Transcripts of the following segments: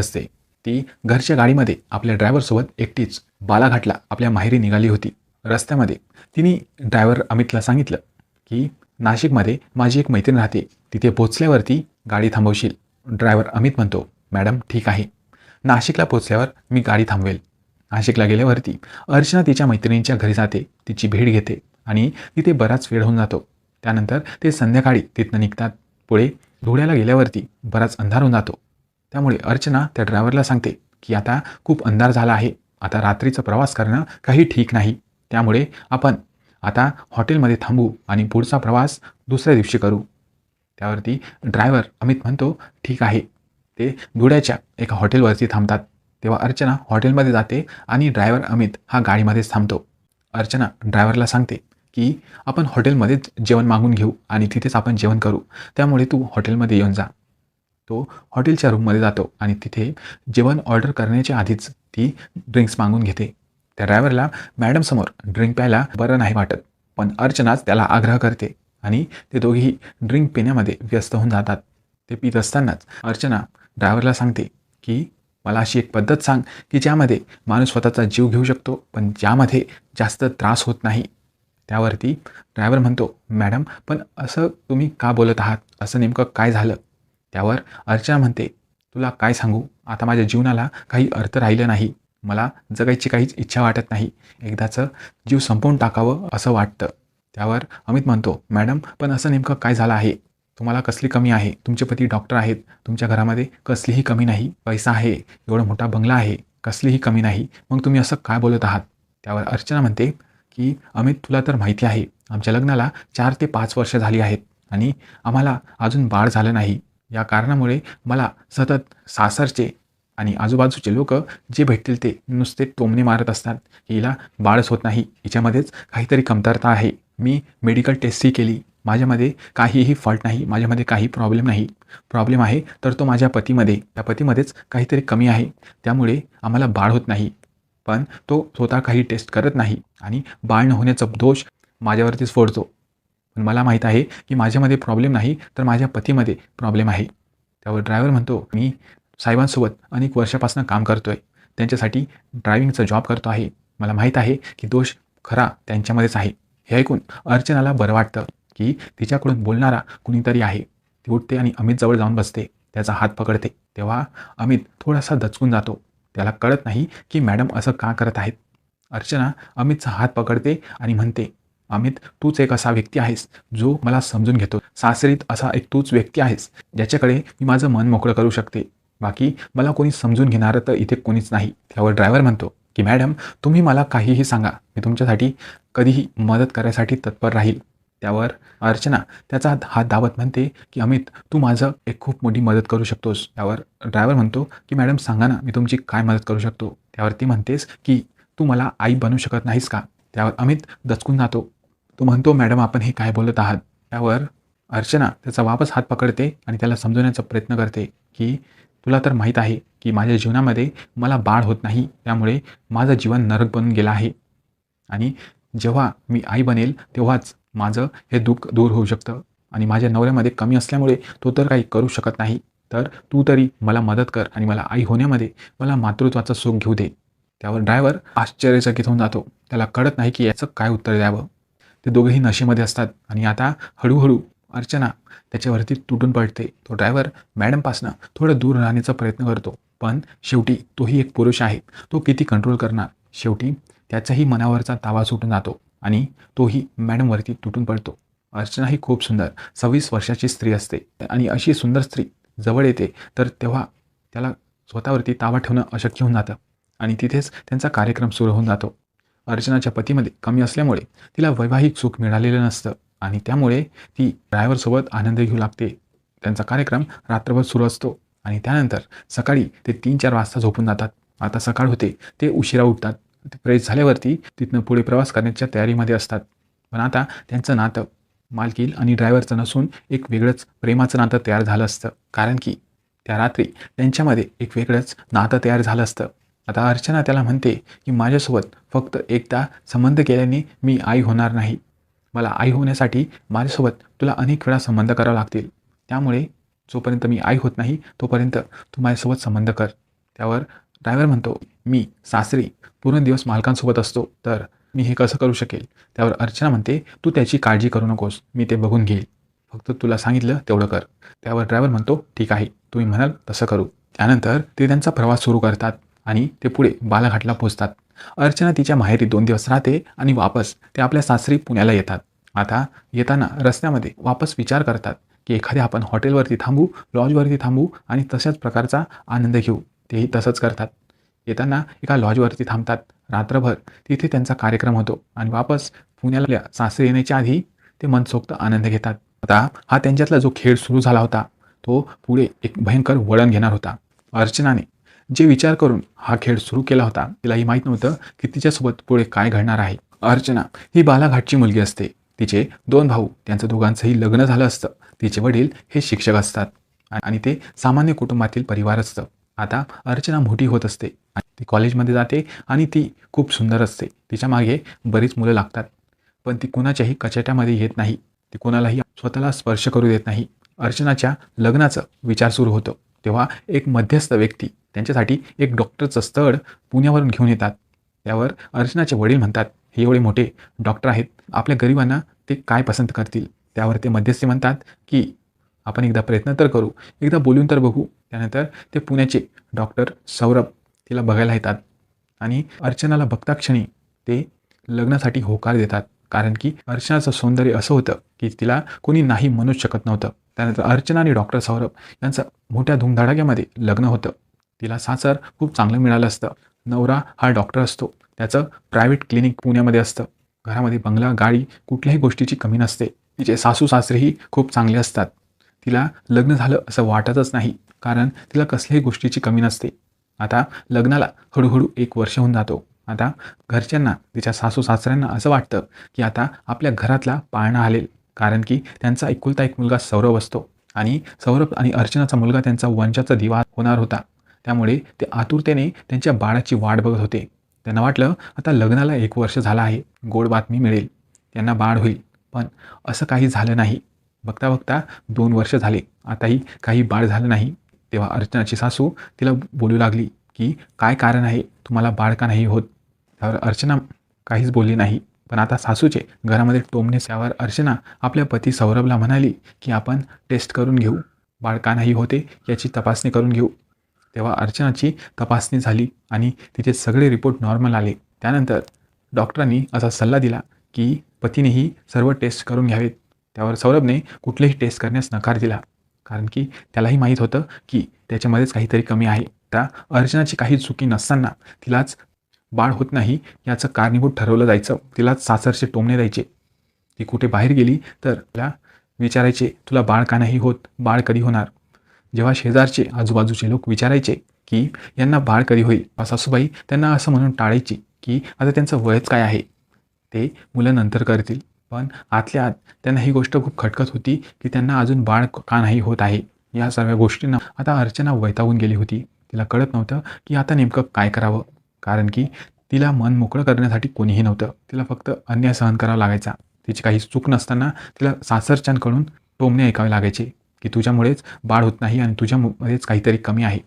असते. ती घरच्या गाडीमध्ये आपल्या ड्रायव्हरसोबत एकटीच बालाघाटला आपल्या माहेरी निघाली होती. रस्त्यामध्ये तिने ड्रायव्हर अमितला सांगितलं की नाशिकमध्ये माझी एक मैत्रीण राहते. तिथे पोचल्यावरती गाडी थांबवशील. ड्रायव्हर अमित म्हणतो मॅडम ठीक आहे. नाशिकला पोचल्यावर मी गाडी थांबवेल. नाशिकला गेल्यावरती अर्चना तिच्या मैत्रिणींच्या घरी जाते तिची भेट घेते आणि तिथे बराच वेळ होऊन जातो. त्यानंतर ते संध्याकाळी तिथनं निघतात. पुढे धुळ्याला गेल्यावरती बराच अंधार होऊन जातो. त्यामुळे अर्चना त्या ड्रायव्हरला सांगते की आता खूप अंधार झाला आहे. आता रात्रीचा प्रवास करणं काही ठीक नाही. त्यामुळे आपण आता हॉटेलमध्ये थांबू आणि पुढचा प्रवास दुसऱ्या दिवशी करू. त्यावरती ड्रायव्हर अमित म्हणतो ठीक आहे. ते धुळ्याच्या एका हॉटेलवरती थांबतात. तेव्हा अर्चना हॉटेलमध्ये जाते आणि ड्रायव्हर अमित हा गाडीमध्येच थांबतो. अर्चना ड्रायव्हरला सांगते की आपण हॉटेलमध्येच जेवण मागून घेऊ आणि तिथेच आपण जेवण करू. त्यामुळे तू हॉटेलमध्ये येऊन जा. तो हॉटेलच्या रूममध्ये जातो आणि तिथे जेवण ऑर्डर करण्याच्या आधीच ती ड्रिंक्स मागून घेते. त्या ड्रायव्हरला मॅडमसमोर ड्रिंक प्यायला बरं नाही वाटत पण अर्चनाच त्याला आग्रह करते आणि ते दोघेही ड्रिंक पिण्यामध्ये व्यस्त होऊन जातात. ते पित असतानाच अर्चना ड्रायव्हरला सांगते की मला अशी एक पद्धत सांग की ज्यामध्ये माणूस स्वतःचा जीव घेऊ शकतो पण ज्यामध्ये जास्त त्रास होत नाही. त्यावरती ड्रायव्हर म्हणतो मॅडम पण असं तुम्ही का बोलत आहात? असं नेमकं काय झालं? त्यावर अर्चना म्हणते तुला काय सांगू? आता माझ्या जीवनाला काही अर्थ राहिलं नाही. मला जगायची काहीच इच्छा वाटत नाही. एकदाचं जीव संपवून टाकावं असं वाटतं. त्यावर अमित म्हणतो मॅडम पण असं नेमकं काय झालं आहे? तुम्हाला कसली कमी आहे? तुमचे पती डॉक्टर आहेत. तुमच्या घरामध्ये कसलीही कमी नाही. पैसा आहे. एवढा मोठा बंगला आहे. कसलीही कमी नाही. मग तुम्ही असं काय बोलत आहात? त्यावर अर्चना म्हणते की अमित तुला तर माहिती आहे. आमच्या लग्नाला चार ते पाच वर्ष झाली आहेत आणि आम्हाला अजून बाळ झालं नाही. या कारणामुळे मला सतत सासरचे आणि आजूबाजूचे लोक जे भेटतील ते नुसते टोमणे मारत असतात. हिला बाळच होत नाही. हिच्यामध्येच काहीतरी कमतरता आहे. मी मेडिकल टेस्टही केली. माझ्यामध्ये काहीही फॉल्ट नाही. माझ्यामध्ये काही प्रॉब्लेम नाही. प्रॉब्लेम आहे तर तो माझ्या पतीमध्ये. त्या पतीमध्येच काहीतरी कमी आहे. त्यामुळे आम्हाला बाळ होत नाही. पण तो स्वतः काही टेस्ट करत नाही आणि बाळ न होण्याचा दोष माझ्यावरतीच फोडतो. मला माहीत आहे की माझ्यामध्ये प्रॉब्लेम नाही तर माझ्या पतीमध्ये प्रॉब्लेम आहे. त्यावर ड्रायव्हर म्हणतो मी साहेबांसोबत अनेक वर्षापासून काम करतो आहे त्यांच्यासाठी ड्रायव्हिंगचा जॉब करतो आहे. मला माहीत आहे की दोष खरा त्यांच्यामध्येच आहे. हे ऐकून अर्चनाला बरं वाटतं की तिच्याकडून बोलणारा कुणीतरी आहे. ती उठते आणि अमितजवळ जाऊन बसते. त्याचा हात पकडते. तेव्हा अमित थोडासा दचकून जातो. त्याला कळत नाही की मॅडम असं का करत आहेत. अर्चना अमितचा हात पकडते आणि म्हणते अमित तूच एक असा व्यक्ती आहेस जो मला समजून घेतो. सासरीत असा एक तूच व्यक्ती आहेस ज्याच्याकडे मी माझं मन मोकळं करू शकते. बाकी मला कोणी समजून घेणारं तर इथे कोणीच नाही. त्यावर ड्रायव्हर म्हणतो की मॅडम तुम्ही मला काहीही सांगा. मी तुमच्यासाठी कधीही मदत करायसाठी तत्पर राहील. त्यावर अर्चना त्याचा हात दाबत म्हणते की अमित तू माझं एक खूप मोठी मदत करू शकतोस. त्यावर ड्रायव्हर म्हणतो की मॅडम सांगा ना मी तुमची काय मदत करू शकतो? त्यावर ती म्हणतेस की तू मला आई बनू शकत नाहीस का? त्यावर अमित दचकून जातो. तो म्हणतो मॅडम आपण हे काय बोलत आहात? त्यावर अर्चना त्याचा वापस हात पकडते आणि त्याला समजवण्याचा प्रयत्न करते की तुला तर माहीत आहे की माझ्या जीवनामध्ये मला बाळ होत नाही त्यामुळे माझं जीवन नरक बनून गेलं आहे. आणि जेव्हा मी आई बनेल तेव्हाच माझं हे दुःख दूर होऊ शकतं. आणि माझ्या नवऱ्यामध्ये कमी असल्यामुळे तो तर काही करू शकत नाही. तर तू तरी मला मदत कर आणि मला आई होण्यामध्ये मला मातृत्वाचं सुख घेऊ दे. त्यावर ड्रायव्हर आश्चर्यचकित होऊन जातो. त्याला कळत नाही की याचं काय उत्तर द्यावं. ते दोघंही नशेमध्ये असतात. आणि आता हळूहळू अर्चना त्याच्यावरती तुटून पडते. तो ड्रायव्हर मॅडमपासनं थोडं दूर राहण्याचा प्रयत्न करतो. पण शेवटी तोही एक पुरुष आहे. तो किती कंट्रोल करणार? शेवटी त्याचाही मनावरचा तावा सुटून जातो. आणि तोही मॅडमवरती तुटून पडतो. अर्चना ही खूप सुंदर सव्वीस वर्षाची स्त्री असते. आणि अशी सुंदर स्त्री जवळ येते तर तेव्हा त्याला स्वतःवरती ताबा ठेवणं अशक्य होऊन जातं. आणि तिथेच त्यांचा कार्यक्रम सुरू होऊन जातो. अर्चनाच्या पतीमध्ये कमी असल्यामुळे तिला वैवाहिक सुख मिळालेलं नसतं आणि त्यामुळे ती ड्रायव्हरसोबत आनंद घेऊ लागते. त्यांचा कार्यक्रम रात्रभर सुरू असतो आणि त्यानंतर सकाळी ते तीन चार वाजता झोपून जातात. आता सकाळ होते ते उशिरा उठतात. ते फ्रेश झाल्यावरती तिथनं पुढे प्रवास करण्याच्या तयारीमध्ये असतात. पण आता त्यांचं नातं मालकील आणि ड्रायव्हरचं नसून एक वेगळंच प्रेमाचं नातं तयार झालं असतं. कारण की त्या रात्री त्यांच्यामध्ये एक वेगळंच नातं तयार झालं असतं. आता अर्चना त्याला म्हणते की माझ्यासोबत फक्त एकदा संबंध केल्याने मी आई होणार नाही. मला आई होण्यासाठी माझ्यासोबत तुला अनेक वेळा संबंध करावं लागतील. त्यामुळे जोपर्यंत मी आई होत नाही तोपर्यंत तू माझ्यासोबत संबंध कर. त्यावर ड्रायव्हर म्हणतो मी सासरी पूर्ण दिवस मालकांसोबत असतो. तर मी हे कसं करू शकेल? त्यावर अर्चना म्हणते तू त्याची काळजी करू नकोस. मी ते बघून घेईल. फक्त तुला सांगितलं तेवढं कर. त्यावर ड्रायव्हर म्हणतो ठीक आहे. तुम्ही म्हणाल तसं करू. त्यानंतर ते त्यांचा प्रवास सुरू करतात. आणि ते पुढे बालाघाटला पोहोचतात अर्चना तिच्या माहेरी दोन दिवस राहते आणि वापस ते आपल्या सासरी पुण्याला येतात. आता येताना रस्त्यामध्ये वापस विचार करतात की एखाद्या आपण हॉटेलवरती थांबू लॉजवरती थांबू आणि तशाच प्रकारचा आनंद घेऊ. तेही तसंच करतात. येताना एका लॉजवरती थांबतात. रात्रभर तिथे त्यांचा कार्यक्रम होतो आणि वापस पुण्याला सासरी येण्याच्या आधी ते मनसोक्त आनंद घेतात. आता हा त्यांच्यातला जो खेळ सुरू झाला होता तो पुढे एक भयंकर वळण घेणार होता. अर्चनाने जे विचार करून हा खेळ सुरू केला होता तिलाही माहीत नव्हतं की तिच्यासोबत पुढे काय घडणार आहे. अर्चना ही बालाघाटची मुलगी असते. तिचे दोन भाऊ त्यांचं दोघांचंही लग्न झालं असतं. तिचे वडील हे शिक्षक असतात आणि ते सामान्य कुटुंबातील परिवार असतं. आता अर्चना मोठी होत असते. आणि ती कॉलेजमध्ये जाते आणि ती खूप सुंदर असते. तिच्यामागे बरीच मुलं लागतात. पण ती कुणाच्याही कचाट्यामध्ये येत नाही. ती कोणालाही स्वतःला स्पर्श करू देत नाही. अर्चनाच्या लग्नाचं विचार सुरू होतो. तेव्हा एक मध्यस्थ व्यक्ती त्यांच्यासाठी एक डॉक्टरचं स्थळ पुण्यावरून घेऊन येतात. त्यावर अर्चनाचे वडील म्हणतात हे एवढे मोठे डॉक्टर आहेत आपल्या गरिबांना ते काय पसंत करतील? त्यावर ते मध्यस्थी म्हणतात की आपण एकदा प्रयत्न तर करू एकदा बोलून तर बघू. त्यानंतर ते पुण्याचे डॉक्टर सौरभ तिला बघायला येतात आणि अर्चनाला बघता क्षणी ते लग्नासाठी होकार देतात. कारण की अर्चनाचं सौंदर्य असं होतं की तिला कोणी नाही म्हणूच शकत नव्हतं. त्यानंतर अर्चना आणि डॉक्टर सौरभ यांचं मोठ्या धुमधडाक्यामध्ये लग्न होतं. तिला सासर खूप चांगलं मिळालं असतं. नवरा हा डॉक्टर असतो. त्याचं प्रायव्हेट क्लिनिक पुण्यामध्ये असतं. घरामध्ये बंगला गाडी कुठल्याही गोष्टीची कमी नसते. तिचे सासू सासरेही खूप चांगले असतात. तिला लग्न झालं असं वाटतच नाही कारण तिला कसल्याही गोष्टीची कमी नसते. आता लग्नाला हळूहळू एक वर्ष होऊन जातो. आता घरच्यांना तिच्या सासू सासऱ्यांना असं वाटतं की आता आपल्या घरातला पाळणा आलेल कारण की त्यांचा एकुलता एक मुलगा सौरभ असतो आणि सौरभ आणि अर्चनाचा मुलगा त्यांचा वंशाचा दिवा होणार होता. त्यामुळे ते आतुरतेने त्यांच्या बाळाची वाट बघत होते. त्यांना वाटलं आता लग्नाला एक वर्ष झालं आहे गोड बातमी मिळेल. त्यांना बाळ होईल. पण असं काही झालं नाही. बघता बघता दोन वर्ष झाले. आताही काही बाळ झालं नाही. तेव्हा अर्चनाची सासू तिला बोलू लागली की काय कारण आहे? तुम्हाला बाळ का नाही होत? त्यावर अर्चना काहीच बोलली नाही. पण आता सासूचे घरामध्ये टोमणे त्यावर अर्चना आपल्या पती सौरभला म्हणाली की आपण टेस्ट करून घेऊ. बाळ का नाही होते याची तपासणी करून घेऊ. तेव्हा अर्चनाची तपासणी झाली आणि तिचे सगळे रिपोर्ट नॉर्मल आले. त्यानंतर डॉक्टरांनी असा सल्ला दिला की पतीनेही सर्व टेस्ट करून घ्यावेत. त्यावर सौरभने कुठलेही टेस्ट करण्यास नकार दिला. कारण की त्यालाही माहीत होतं की त्याच्यामध्येच काहीतरी कमी आहे. त्या अर्चनाची काही चुकी नसताना तिलाच बाळ होत नाही याचं कारणीभूत ठरवलं जायचं. तिला सासरचे टोमणे द्यायचे. ती कुठे बाहेर गेली तर तिला विचारायचे तुला बाळ का नाही होत? बाळ कधी होणार? जेव्हा शेजारचे आजूबाजूचे लोक विचारायचे की यांना बाळ कधी होईल? सासूबाई त्यांना असं म्हणून टाळायची की आता त्यांचं वयच काय आहे? ते मुलं नंतर करतील. पण आतल्या आत त्यांना ही गोष्ट खूप खटकत होती की त्यांना अजून बाळ का नाही होत आहे. या सर्व गोष्टींना आता अर्चना वैतागून गेली होती. तिला कळत नव्हतं की आता नेमकं काय करावं. कारण की तिला मन मोकळं करण्यासाठी कोणीही नव्हतं. तिला फक्त अन्याय सहन करावा लागायचा. तिची काही चूक नसताना तिला सासरच्यांकडून टोमणे ऐकावे लागायचे की तुझ्यामुळेच बाळ होत नाही आणि तुझ्यामध्येच काहीतरी कमी आहे.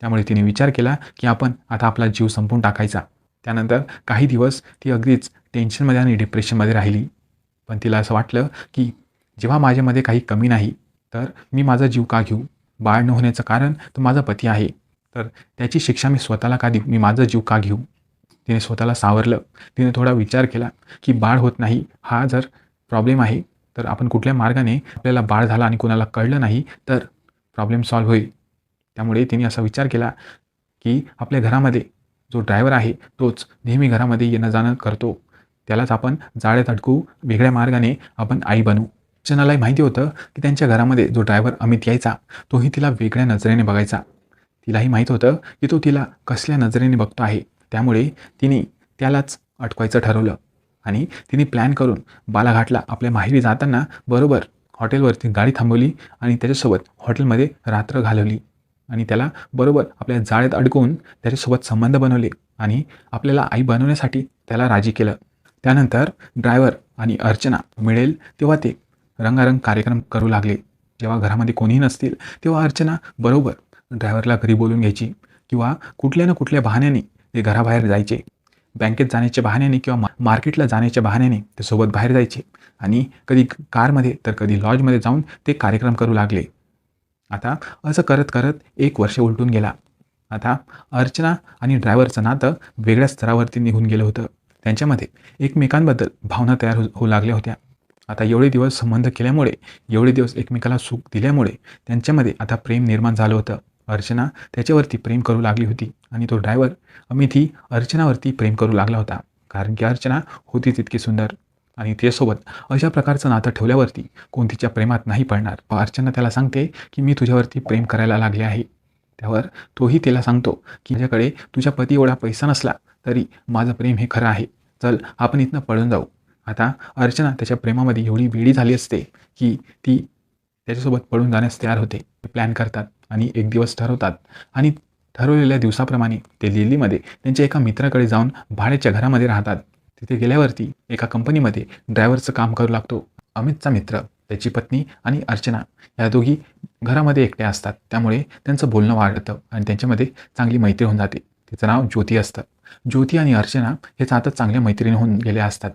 त्यामुळे तिने विचार केला की आपण आता आपला जीव संपून टाकायचा. त्यानंतर काही दिवस ती अगदीच टेन्शनमध्ये आणि डिप्रेशनमध्ये राहिली. पण तिला असं वाटलं की जेव्हा माझ्यामध्ये काही कमी नाही तर मी माझा जीव का घेऊ? बाळ न होण्याचं कारण तो माझा पती आहे. तर त्याची शिक्षा मी स्वतःला का देऊ? मी माझा जीव का घेऊ? तिने स्वतःला सावरलं. तिने थोडा विचार केला की बाळ होत नाही हा जर प्रॉब्लेम आहे तर आपण कुठल्या मार्गाने आपल्याला बाळ झाला आणि कोणाला कळलं नाही तर प्रॉब्लेम सॉल्व्ह होईल. त्यामुळे तिने असा विचार केला की आपल्या घरामध्ये जो ड्रायव्हर आहे तोच नेहमी घरामध्ये येणं जाणं करतो. त्यालाच आपण जाळ्यात अडकू वेगळ्या मार्गाने आपण आई बनू. चनालाही माहिती होतं की त्यांच्या घरामध्ये जो ड्रायव्हर अमित यायचा तोही तिला वेगळ्या नजरेने बघायचा. तिलाही माहीत होतं की तो तिला कसल्या नजरेने बघतो आहे. त्यामुळे तिने त्यालाच अटकवायचं ठरवलं आणि तिने प्लॅन करून बालाघाटला आपल्या माहेरी जाताना बरोबर हॉटेलवरती गाडी थांबवली आणि त्याच्यासोबत हॉटेलमध्ये रात्र घालवली आणि त्याला बरोबर आपल्या जाळ्यात अडकवून त्याच्यासोबत संबंध बनवले आणि आपल्याला आई बनवण्यासाठी त्याला राजी केलं. त्यानंतर ड्रायव्हर आणि अर्चना मिळेल तेव्हा ते रंगारंग कार्यक्रम करू लागले. जेव्हा घरामध्ये कोणीही नसतील तेव्हा अर्चना बरोबर ड्रायव्हरला घरी बोलून घ्यायची किंवा कुठल्या ना कुठल्या बहाण्याने ते घराबाहेर जायचे. बँकेत जाण्याच्या बहाण्याने किंवा मा मार्केटला जाण्याच्या बहाण्याने ते सोबत बाहेर जायचे आणि कधी कारमध्ये तर कधी लॉजमध्ये जाऊन ते कार्यक्रम करू लागले. आता असं करत करत एक वर्ष उलटून गेला. आता अर्चना आणि ड्रायव्हरचं नातं वेगळ्या स्तरावरती निघून गेलं होतं. त्यांच्यामध्ये एकमेकांबद्दल भावना तयार हो होऊ लागल्या होत्या. आता एवढे दिवस संबंध केल्यामुळे एवढे दिवस एकमेकाला सुख दिल्यामुळे त्यांच्यामध्ये आता प्रेम निर्माण झालं होतं. अर्चना त्याच्यावरती प्रेम करू लागली होती आणि तो ड्रायव्हर अमितही अर्चनावरती प्रेम करू लागला होता. कारण की अर्चना होती तितकी सुंदर आणि त्यासोबत अशा प्रकारचं नातं ठेवल्यावरती कोणतीच्या प्रेमात नाही पडणार. अर्चना त्याला सांगते की मी तुझ्यावरती प्रेम करायला लागले आहे. त्यावर तोही तिला सांगतो की माझ्याकडे तुझ्या पती एवढा पैसा नसला तरी माझं प्रेम हे खरं आहे. चल आपण इथनं पळून जाऊ. आता अर्चना त्याच्या प्रेमामध्ये एवढी वेडी झाली असते की ती त्याच्यासोबत पळून जाण्यास तयार होते. प्लॅन करतात. आणि एक दिवस ठरवतात. आणि ठरवलेल्या दिवसाप्रमाणे ते दिल्लीमध्ये त्यांच्या एका मित्राकडे जाऊन भाड्याच्या घरामध्ये राहतात. तिथे गेल्यावरती एका कंपनीमध्ये ड्रायव्हरचं काम करू लागतो. अमितचा मित्र त्याची पत्नी आणि अर्चना या दोघी घरामध्ये एकट्या असतात. त्यामुळे त्यांचं बोलणं वाढतं आणि त्यांच्यामध्ये चांगली मैत्री होऊन जाते. तिचं नाव ज्योती असतं. ज्योती आणि अर्चना हे आता चांगल्या मैत्रिणी होऊन गेल्या असतात.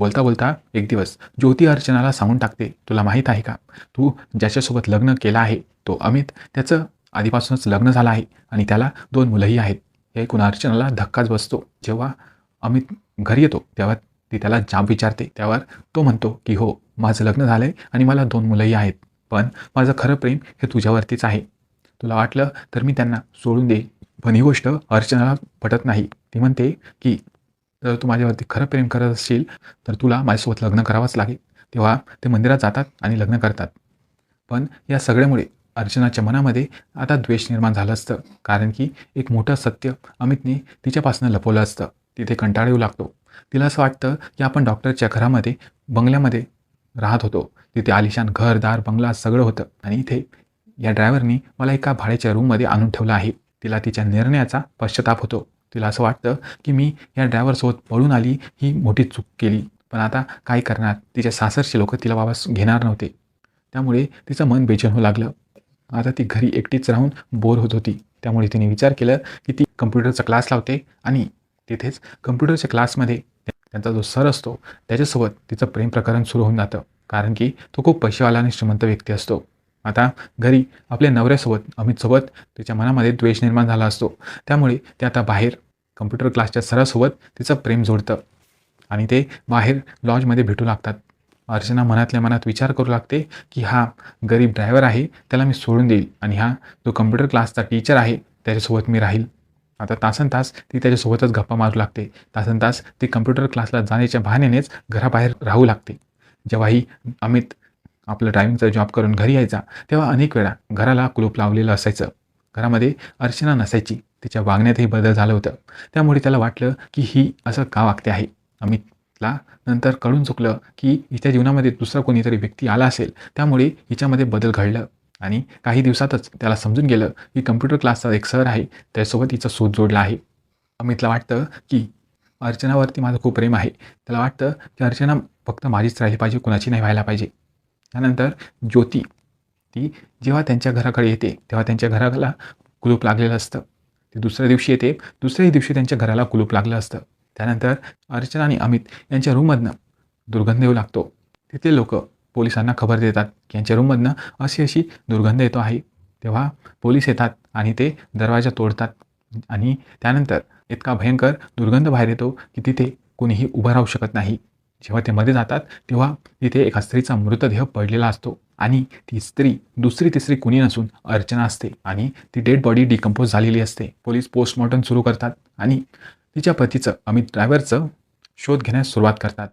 बोलता बोलता एक दिवस ज्योती अर्चनाला सांगून टाकते तुला माहीत आहे का? तू ज्याच्यासोबत लग्न केलं आहे तो अमित त्याचं आधीपासूनच लग्न झालं आहे आणि त्याला दोन मुलंही आहेत. हे ऐकून अर्चनाला धक्काच बसतो. जेव्हा अमित घरी येतो तेव्हा ती त्याला जाब विचारते. त्यावर तो म्हणतो की हो माझं लग्न झालं आहे आणि मला दोन मुलंही आहेत पण माझं खरं प्रेम हे तुझ्यावरतीच आहे. तुला वाटलं तर मी त्यांना सोडून देईन पण ही गोष्ट अर्चनाला पटत नाही. ती म्हणते की जर तू माझ्यावरती खरं प्रेम करत असशील तर तुला माझ्यासोबत लग्न करावंच लागेल. तेव्हा ते मंदिरात जातात आणि लग्न करतात. पण या सगळ्यामुळे अर्चनाच्या मनामध्ये आता द्वेष निर्माण झालं असतं. कारण की एक मोठं सत्य अमितने तिच्यापासून लपवलं असतं. तिथे कंटाळा येऊ लागतो. तिला असं वाटतं की आपण डॉक्टरच्या घरामध्ये बंगल्यामध्ये राहत होतो. तिथे आलिशान घरदार बंगला सगळं होतं. आणि इथे या ड्रायव्हरनी मला एका भाड्याच्या रूममध्ये आणून ठेवलं आहे. तिला तिच्या निर्णयाचा पश्चाताप होतो. तिला असं वाटतं की मी या ड्रायव्हरसोबत पळून आली ही मोठी चूक केली. पण आता काय करणार? तिच्या सासरचे लोक तिला वापस घेणार नव्हते. त्यामुळे तिचं मन बेचैन होऊ लागलं. आता ती घरी एकटीच राहून बोर होत होती. त्यामुळे तिने विचार केला की ती कम्प्युटरचा क्लास लावते आणि तिथेच कम्प्युटरच्या क्लासमध्ये त्यांचा जो सर असतो त्याच्यासोबत तिचं प्रेम प्रकरण सुरू होऊन जातं. कारण की तो खूप पैसेवाला आणि श्रीमंत व्यक्ती असतो. आता घरी आपल्या नवऱ्यासोबत अमितसोबत तिच्या मनामध्ये द्वेष निर्माण झाला असतो. त्यामुळे ते आता बाहेर कम्प्युटर क्लासच्या सरासोबत तिचं प्रेम जोडतं आणि ते बाहेर लॉजमध्ये भेटू लागतात. अर्चना मनातल्या मनात विचार करू लागते की हा गरीब ड्रायव्हर आहे त्याला मी सोडून देईल आणि हा जो कम्प्युटर क्लासचा टीचर आहे त्याच्यासोबत मी राहील. आता तासन तास ती त्याच्यासोबतच गप्पा मारू लागते. तासन तास ती कम्प्युटर क्लासला जाण्याच्या बहाण्यानेच घराबाहेर राहू लागते. जेव्हाही अमित आपलं ड्रायव्हिंगचा जॉब करून घरी यायचा तेव्हा अनेक वेळा घराला कुलूप लावलेलं असायचं. घरामध्ये अर्चना नसायची तिच्या वागण्यातही बदल झालं होतं. त्यामुळे त्याला वाटलं की ही असं का वागते आहे? अमितला नंतर कळून चुकलं की हिच्या जीवनामध्ये दुसरा कोणीतरी व्यक्ती आला असेल. त्यामुळे हिच्यामध्ये बदल घडलं आणि काही दिवसातच त्याला समजून गेलं की कम्प्युटर क्लासचा एक सर आहे त्यासोबत हिचा सूत जोडला आहे. अमितला वाटतं की अर्चनावरती माझं खूप प्रेम आहे. त्याला वाटतं की अर्चना फक्त माझीच राहिली पाहिजे कुणाची नाही व्हायला पाहिजे. त्यानंतर ज्योती ती जेव्हा त्यांच्या घराकडे येते तेव्हा त्यांच्या घराला कुलूप लागलेलं असतं. ती दुसऱ्या दिवशी येते दुसऱ्याही दिवशी त्यांच्या घराला कुलूप लागलं असतं. त्यानंतर अर्चना आणि अमित यांच्या रूममधनं दुर्गंध येऊ लागतो. तिथे लोक पोलिसांना खबर देतात की यांच्या रूममधनं अशी अशी दुर्गंध येतो आहे. तेव्हा पोलीस येतात आणि ते दरवाजा तोडतात आणि त्यानंतर इतका भयंकर दुर्गंध बाहेर येतो की तिथे कोणीही उभं राहू शकत नाही. जेव्हा ते मध्ये जातात तेव्हा तिथे एका स्त्रीचा मृतदेह पडलेला असतो आणि ती स्त्री दुसरी तिसरी कुणी नसून अर्चना असते आणि ती डेड बॉडी डिकम्पोज झालेली असते. पोलीस पोस्टमॉर्टम सुरू करतात आणि तिच्या पतीचं अमित ड्रायव्हरचं शोध घेण्यास सुरुवात करतात.